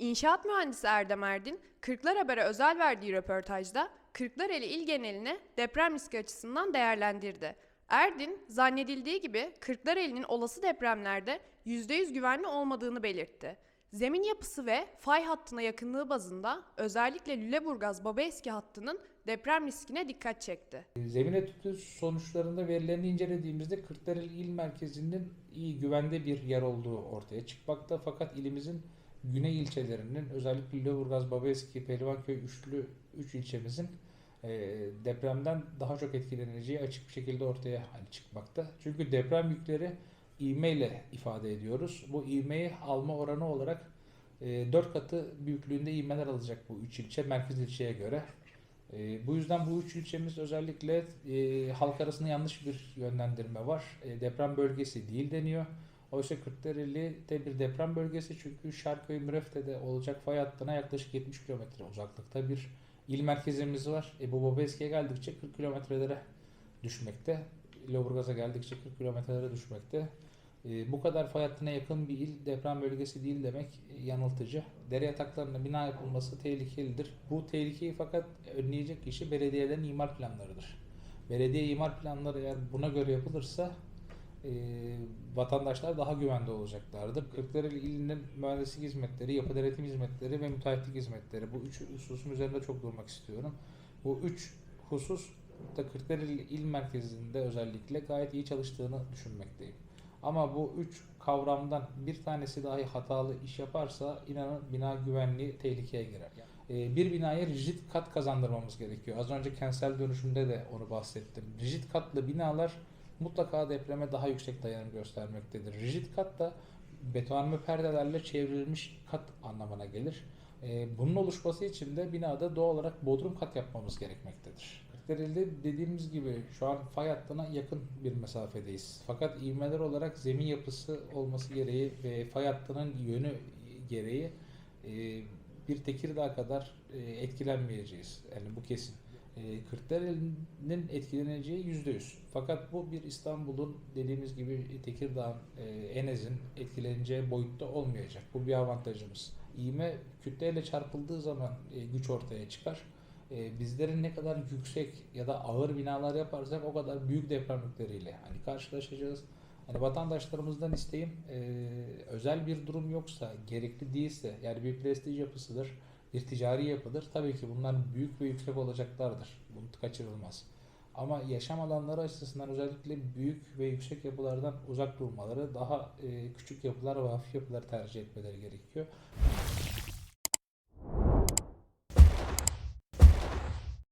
İnşaat mühendisi Erdem Erdin, Kırklar Haber'e özel verdiği röportajda Kırklareli il genelini deprem riski açısından değerlendirdi. Erdin, zannedildiği gibi Kırklareli'nin olası depremlerde %100 güvenli olmadığını belirtti. Zemin yapısı ve fay hattına yakınlığı bazında özellikle Lüleburgaz-Babaeski hattının deprem riskine dikkat çekti. Zemin etüdü sonuçlarında verilerini incelediğimizde Kırklareli il merkezinin iyi güvende bir yer olduğu ortaya çıkmakta. Fakat ilimizin güney ilçelerinin özellikle Lüleburgaz, Babaeski, Pehlivanköy üçlü 3 ilçemizin e, depremden daha çok etkileneceği açık bir şekilde ortaya çıkmakta. Çünkü deprem yükleri ivmeyle ifade ediyoruz. Bu ivmeyi alma oranı olarak 4 katı büyüklüğünde ivmeler alacak bu 3 ilçe merkez ilçeye göre. E, bu yüzden bu üç ilçemiz özellikle e, halk arasında yanlış bir yönlendirme var. E, deprem bölgesi değil deniyor. Oysa Kırklareli'de bir deprem bölgesi çünkü Şarköy Mürefte'de olacak fay hattına yaklaşık 70 kilometre uzaklıkta bir il merkezimiz var. E, bu Bobeski'ye geldikçe 40 kilometrelere düşmekte. Lüleburgaz'a geldikçe 40 kilometrelere düşmekte. E, bu kadar fay hattına yakın bir il deprem bölgesi değil demek e, yanıltıcı. Dere yataklarına bina yapılması tehlikelidir. Bu tehlikeyi fakat önleyecek kişi belediyelerin imar planlarıdır. Belediye imar planları eğer buna göre yapılırsa e, vatandaşlar daha güvende olacaklardır. Kırklareli ilinin mühendislik hizmetleri, yapı denetim hizmetleri ve müteahhitlik hizmetleri bu üç hususun üzerinde çok durmak istiyorum. Bu üç husus da Kırklareli il merkezinde özellikle gayet iyi çalıştığını düşünmekteyim. Ama bu üç kavramdan bir tanesi dahi hatalı iş yaparsa inanın bina güvenliği tehlikeye girer. Ee, Bir binaya rigid kat kazandırmamız gerekiyor. Az önce kentsel dönüşümde de onu bahsettim. Rigid katlı binalar mutlaka depreme daha yüksek dayanım göstermektedir. Rigid kat da betonarme perdelerle çevrilmiş kat anlamına gelir. Ee, Bunun oluşması için de binada doğal olarak bodrum kat yapmamız gerekmektedir. Kırklareli'de dediğimiz gibi şu an fay hattına yakın bir mesafedeyiz. Fakat ivmeler olarak zemin yapısı olması gereği ve fay hattının yönü gereği e, bir Tekirdağ kadar e, etkilenmeyeceğiz. Yani bu kesin. E, Kırklareli'nin etkileneceği yüzde yüz. Fakat bu bir İstanbul'un dediğimiz gibi Tekirdağ'ın, e, Enez'in etkileneceği boyutta olmayacak. Bu bir avantajımız. İğme kütleyle çarpıldığı zaman e, güç ortaya çıkar. E, bizlerin ne kadar yüksek ya da ağır binalar yaparsak o kadar büyük depremlikleriyle hani karşılaşacağız. Hani vatandaşlarımızdan isteğim özel bir durum yoksa, gerekli değilse yani bir prestij yapısıdır, bir ticari yapıdır. Tabii ki bunlar büyük ve yüksek olacaklardır. Bu kaçırılmaz. Ama yaşam alanları açısından özellikle büyük ve yüksek yapılardan uzak durmaları, daha e, küçük yapılar ve hafif yapılar tercih etmeleri gerekiyor.